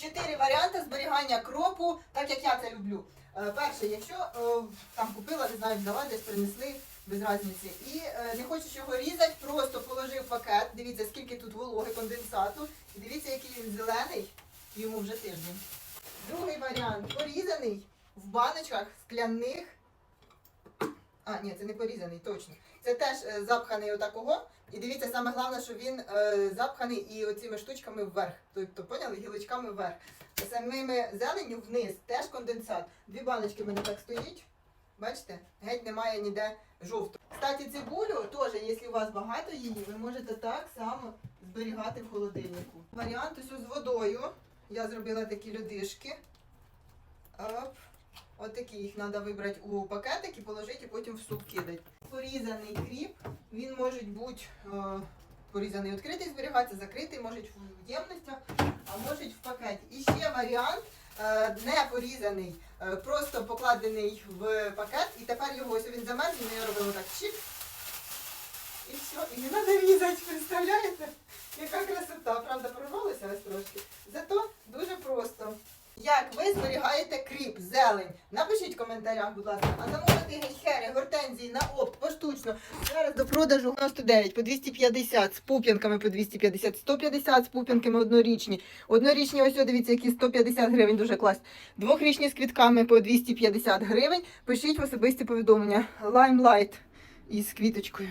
Чотири варіанти зберігання кропу, так як я це люблю. Е, Перше, якщо е, там купила, не знаю, взяла, десь принесли, без різниці, і е, не хочеш його різати, просто положив пакет. Дивіться, скільки тут вологи, конденсату. І дивіться, який він зелений, йому вже тиждень. Другий варіант порізаний в баночках скляних. А, ні, це не порізаний, точно. Це теж е, запханий отакого. І дивіться, саме головне, що він е, запханий і оціми штучками вверх. Тобто, поняли, гілочками вверх. Самими зеленню вниз теж конденсат. Дві баночки в мене так стоїть. Бачите? Геть немає ніде жовтого. Кстати, цибулю теж, якщо у вас багато її, ви можете так само зберігати в холодильнику. Варіант ось з водою. Я зробила такі льодишки. Оп. От такі їх треба вибрати у пакетик і положити, і потім в суп кидати. Порізаний кріп, він може бути е, порізаний відкритий, зберігатися, закритий, може в ємностях, а може в пакеті. І ще варіант е, не порізаний, е, просто покладений в пакет, і тепер його ось він замерз, ми робимо так чик. І все, і не треба різати, представляєте? Яка красота, правда, порвалося ось трошки. Зато дуже просто. Як ви зберігаєте кріп, зелень? Напишіть в коментарях, будь ласка. А замовити гейхери, гортензії на опт поштучно. Зараз до продажу 99 по 250 з пуп'янками по 250, 150 з пуп'янками однорічні. Однорічні, ось дивіться, які 150 гривень, дуже клас. Двохрічні з квітками по 250 гривень. Пишіть в особисті повідомлення. Limelight із квіточкою.